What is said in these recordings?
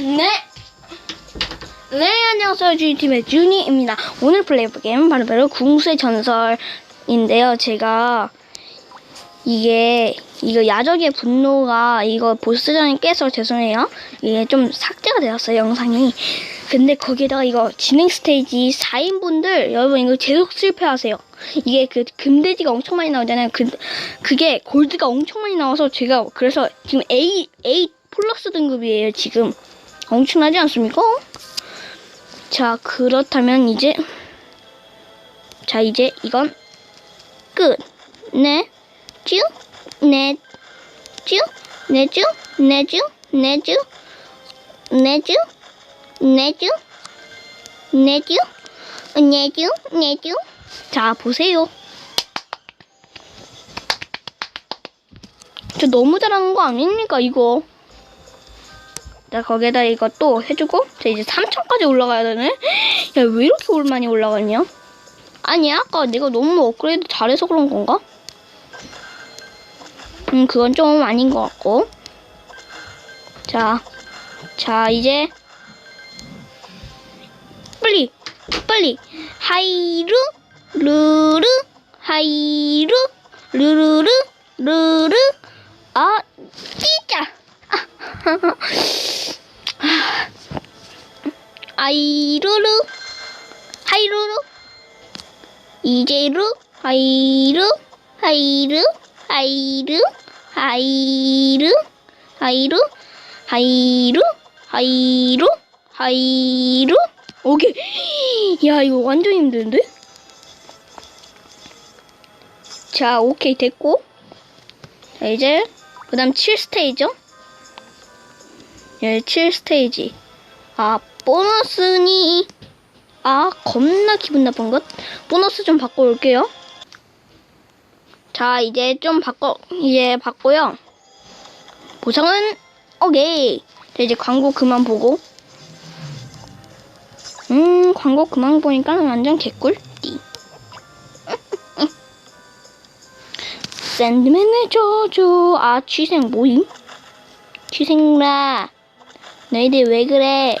네. 네, 안녕하세요. 주인팀의 준이입니다. 오늘 플레이해볼 게임은 바로 바로 궁수의 전설인데요. 제가 이게 이거 야적의 분노가 이거 보스전에 깨서 죄송해요. 이게 좀 삭제가 되었어요, 영상이. 근데 거기에다가 이거 진행 스테이지 4인분들 여러분 이거 계속 실패하세요. 이게 그 금돼지가 엄청 많이 나오잖아요. 그 그게 골드가 엄청 많이 나와서 제가 그래서 지금 A A 플러스 등급이에요, 지금. 엄청나지 않습니까? 자, 그렇다면 이제 자, 이제 이건 끝. 네. 쭈? 네. 쭈? 네 쭈? 네 쭈? 네 쭈? 네 쭈? 네 쭈? 네 쭈? 네 쭈? 네 쭈? 자, 보세요. 저 너무 잘하는 거 아닙니까, 이거? 자, 거기에다 이것도 해주고, 자, 이제 3천까지 올라가야 되네? 야, 왜 이렇게 올 많이 올라갔냐? 아니, 아까 내가 너무 업그레이드 잘해서 그런 건가? 음, 그건 좀 아닌 것 같고. 자, 자, 이제, 빨리, 빨리, 하이루, 루루, 하이루, 루루루, 루루, 아, 진짜! 아이루루 하이루루 이제루 하이루 하이루 하이루 하이루 하이루 하이루 하이루 하이루. 오케이. 야 이거 완전 힘든데? 자 오케이 됐고. 자 이제 그 다음 7스테이죠 예, 7스테이지. 아, 보너스니. 아, 겁나 기분 나쁜 것. 보너스 좀 바꿔 올게요. 자, 이제 좀 바꿔, 이제 바꿔요. 보상은, 오케이. 자, 이제 광고 그만 보고. 음, 광고 그만 보니까 완전 개꿀띠. 샌드맨의 저주. 아, 취생 뭐임? 취생라. 너희들 왜 그래?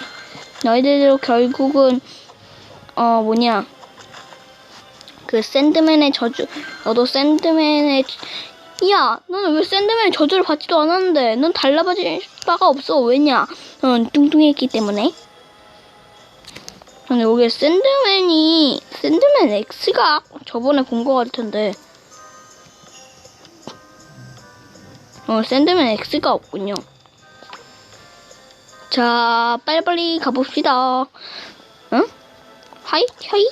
너희들도 결국은 어 뭐냐. 그 샌드맨의 저주 너도 샌드맨의 야 너는 왜 샌드맨의 저주를 받지도 않았는데? 넌 달라질 바가 없어. 왜냐? 넌 뚱뚱했기 때문에. 근데 여기 샌드맨이 샌드맨 X가 저번에 본 거 같은데. 어 샌드맨 X가 없군요 자, 빨리빨리 가봅시다. 응? 하이, 하이,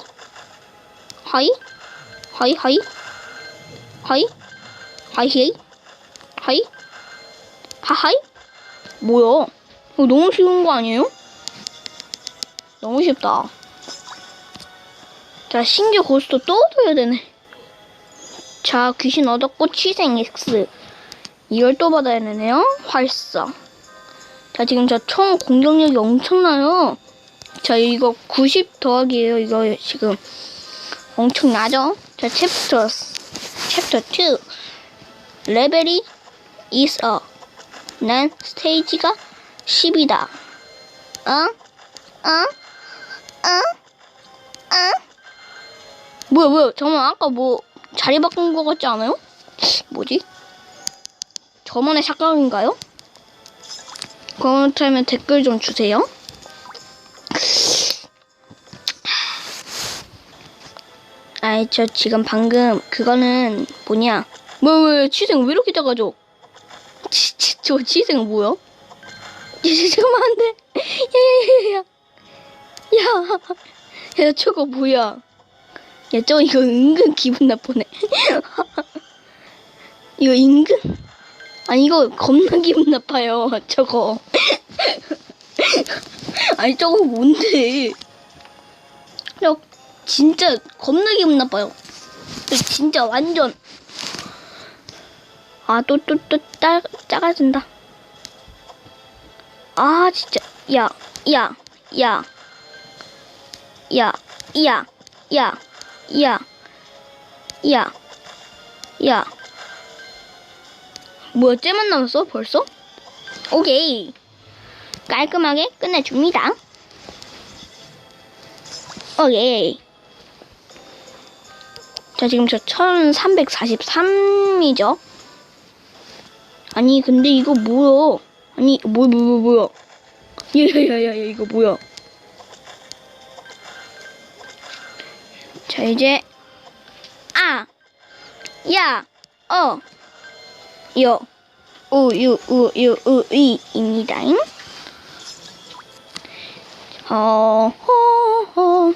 하이, 하이, 하이, 하이, 하이, 하이, 하하이? 뭐야? 이거 너무 쉬운 거 아니에요? 너무 쉽다. 자, 신규 고스도 또 얻어야 되네. 자, 귀신 얻었고, 취생 X. 이걸 또 받아야 되네요. 활사. 자, 지금 저 총 공격력이 엄청나요. 자, 이거 90 더하기예요. 이거 지금 엄청나죠? 자, 챕터 챕터 2 레벨이 up. 난 스테이지가 10이다. 어? 어? 어? 어? 뭐야, 뭐야? 잠깐만, 아까 뭐 자리 바꾼 거 같지 않아요? 뭐지? 저만의 착각인가요? 그렇다면 댓글 좀 주세요. 아이, 저 지금 방금 그거는 뭐냐? 뭐, 왜, 취생 왜 이렇게 작아져? 치, 치, 저 취생 뭐야? 잠깐만, 안 돼. 야, 야, 야, 야. 야, 저거 뭐야? 야, 저 이거 은근 기분 나쁘네. 이거 은근. 아니 이거 겁나 기분 나빠요 저거. 아니 저거 뭔데? 저 진짜 겁나 기분 나빠요. 진짜 완전. 아 또 또 또 작아진다. 아 진짜. 야 야, 야, 야, 야, 야, 야, 야, 야. 뭐야, 쟤만 남았어? 벌써? 오케이. 깔끔하게 끝내줍니다. 오케이. 자, 지금 저 1343이죠? 아니, 근데 이거 뭐야? 아니, 뭐, 뭐, 뭐, 뭐야? 야야야야, 이거 뭐야? 자, 이제, 아, 야, 어, 요, 우, 유, 우, 유, 우, 이, 입니다. 어, 호, 호.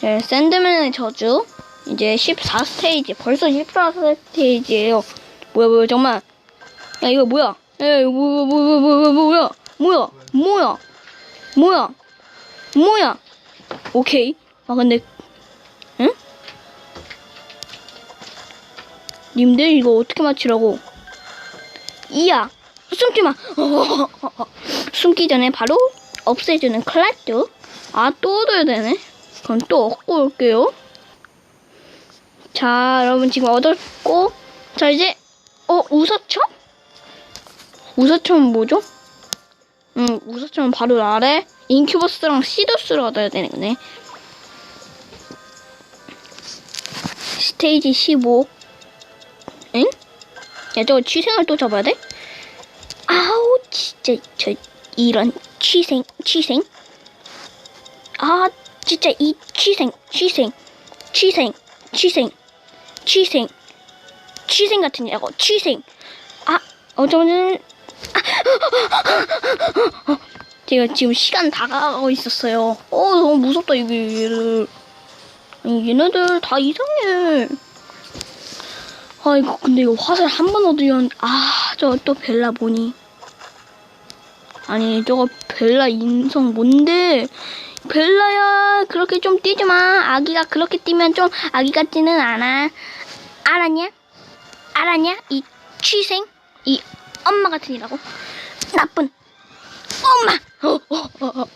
네, 샌드맨의 저주. 이제 14스테이지. 벌써 14스테이지예요. 뭐야, 뭐야, 정말. 야, 이거 뭐야? 야, 이거 뭐, 뭐, 뭐, 뭐, 뭐, 뭐야? 뭐야? 뭐야? 뭐야? 뭐야? 오케이. 아, 근데, 응? 님들 이거 어떻게 맞추라고? 이야, 숨지 마. 숨기 전에 바로 없애주는 클라스. 아, 또 얻어야 되네. 그럼 또 얻고 올게요. 자, 여러분 지금 얻었고, 자 이제 어 우사청? 우사청은 뭐죠? 음, 우사청은 바로 아래 인큐버스랑 시더스를 얻어야 되는 거네. 스테이지 15. 응? 야, 저거 취생을 또 잡아야 돼? 아우, 진짜, 저, 이런 취생, 취생. 아, 진짜 이 취생, 취생, 취생, 취생, 취생, 취생 같은 애고, 취생. 아, 어쩌면, 아, 제가 지금 시간 다가가고 있었어요. 어, 너무 무섭다, 이게, 얘를. 얘네들 다 이상해. 아이고, 근데 이거 화살 한 번 얻으면, 아, 저 또 벨라 보니. 아니, 저거 벨라 인성 뭔데? 벨라야, 그렇게 좀 뛰지 마. 아기가 그렇게 뛰면 좀 아기 같지는 않아. 알았냐? 알았냐? 이 취생? 이 엄마 같은 이라고? 나쁜 엄마! 어, 어, 어, 어.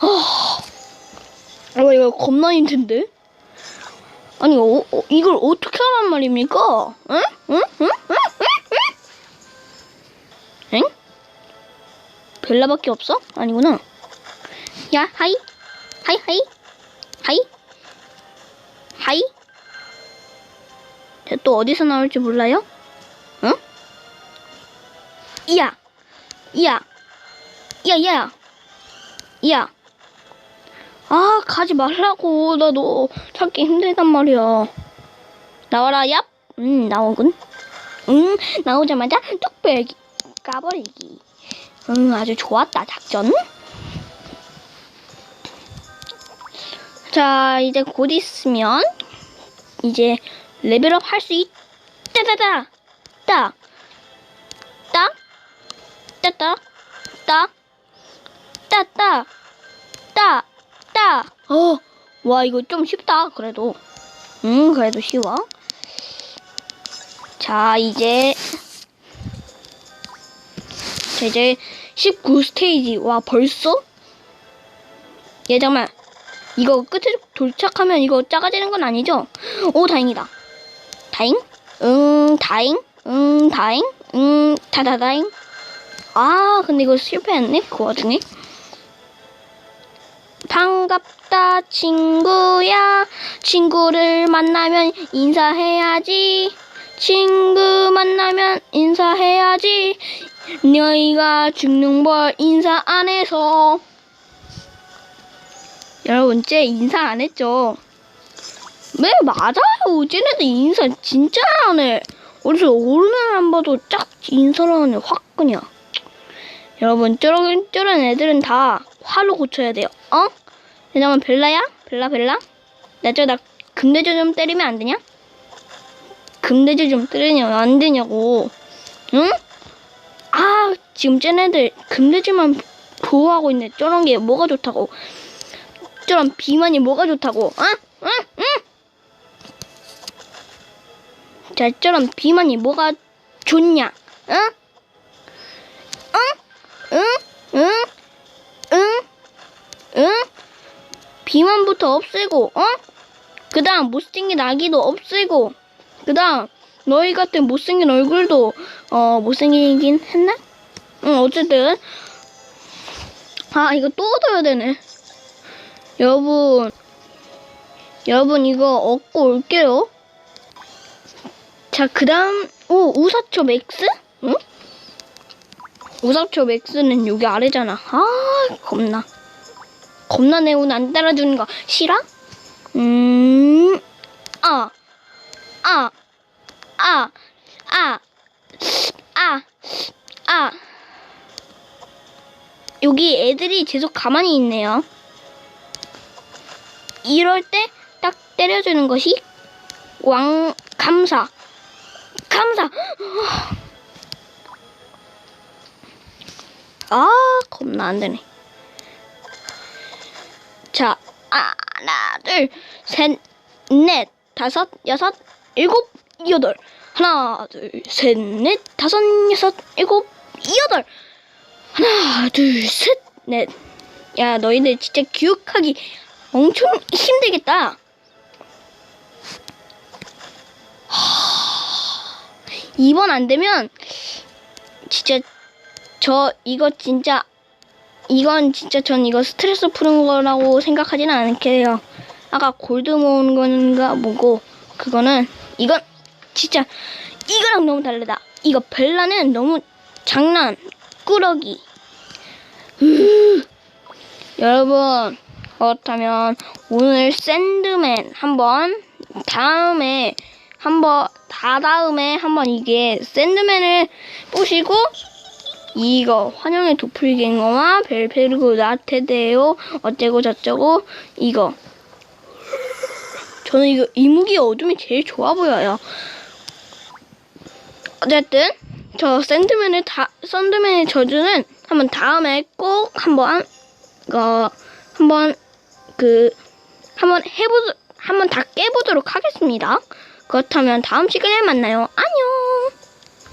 어. 어, 이거 겁나 힘든데? 아니, 어, 어, 이걸 어떻게 하란 말입니까? 응? 응? 응? 응? 응? 응? 응? 벨라밖에 없어? 아니구나. 야, 하이. 하이, 하이. 하이. 하이. 쟤또 어디서 나올지 몰라요? 응? 이야. 이야. 이야, 야. 이야. 아, 가지 말라고. 나 너 찾기 힘들단 말이야. 나와라, 얍. 음, 나오군. 응, 나오자마자 뚝배기 까버리기. 응, 아주 좋았다, 작전. 자, 이제 곧 있으면, 이제 레벨업 할 수 있, 따다다! 따! 따! 따따! 따! 따따! 따! 따! 어, 와, 이거 좀 쉽다, 그래도. 음, 그래도 쉬워. 자, 이제, 자, 이제 19스테이지. 와, 벌써? 얘, 잠깐만. 이거 끝에 도착하면 이거 작아지는 건 아니죠? 오, 다행이다. 다행? 응, 다행? 응, 다행? 응, 다다다행? 아, 근데 이거 실패했네? 그 와중에. 반갑다, 친구야. 친구를 만나면 인사해야지. 친구 만나면 인사해야지. 너희가 죽는 벌 인사 안 해서. 여러분, 쟤 인사 안 했죠? 네, 맞아요. 쟤네들 인사 진짜 안 해. 어디서 오르면 안 봐도 짝 인사를 하네. 확 그냥. 여러분, 저런, 저런 애들은 다 화로 고쳐야 돼요. 어? 왜냐면 벨라야? 벨라, 벨라? 나 저, 나 금대주 좀 때리면 안 되냐? 금대주 좀 때리면 안 되냐고. 응? 아, 지금 쟤네들 금대주만 보호하고 있네. 저런 게 뭐가 좋다고. 저런 비만이 뭐가 좋다고. 어? 응? 응? 자, 저런 비만이 뭐가 좋냐? 응? 응? 응? 응? 응? 응? 비만부터 없애고, 어? 그 다음 못생긴 아기도 없애고, 그 다음 너희 같은 못생긴 얼굴도, 어, 못생기긴 했나? 응, 어쨌든, 아, 이거 또 얻어야 되네. 여러분, 여러분, 이거 얻고 올게요. 자, 그 다음, 오, 우사초 맥스? 응? 우사초 맥스는 여기 아래잖아. 아, 겁나. 겁나 내 운 안 따라주는 거 싫어? 음, 아, 아, 아, 아, 아, 아. 여기 애들이 계속 가만히 있네요. 이럴 때 딱 때려주는 것이 왕 감사 감사 아 겁나 안 되네. 하나 둘 셋 넷 다섯 여섯 일곱 여덟 하나 둘 셋 넷 다섯 여섯 일곱 여덟 하나 둘 셋 넷 야 너희들 진짜 기억하기 엄청 힘들겠다. 이번 안 되면 진짜 저 이거 진짜 이건 진짜 전 이거 스트레스 푸는 거라고 생각하지는 않게요. 아까 골드 모으는 건가 뭐고 그거는 이건 진짜 이거랑 너무 다르다. 이거 벨라는 너무 장난 꾸러기. 으. 여러분 그렇다면 오늘 샌드맨 한번 다음에 한번 다 다음에 한번 이게 샌드맨을 보시고 이거 환영의 도플갱어와 벨페르고 나테데오 어쩌고 저쩌고 이거 저는 이거 이무기 어둠이 제일 좋아 보여요. 어쨌든 저 샌드맨의 다 샌드맨의 저주는 한번 다음에 꼭 한번 어 한번 그 한번 해보 한번 다 깨보도록 하겠습니다. 그렇다면 다음 시간에 만나요. 안녕.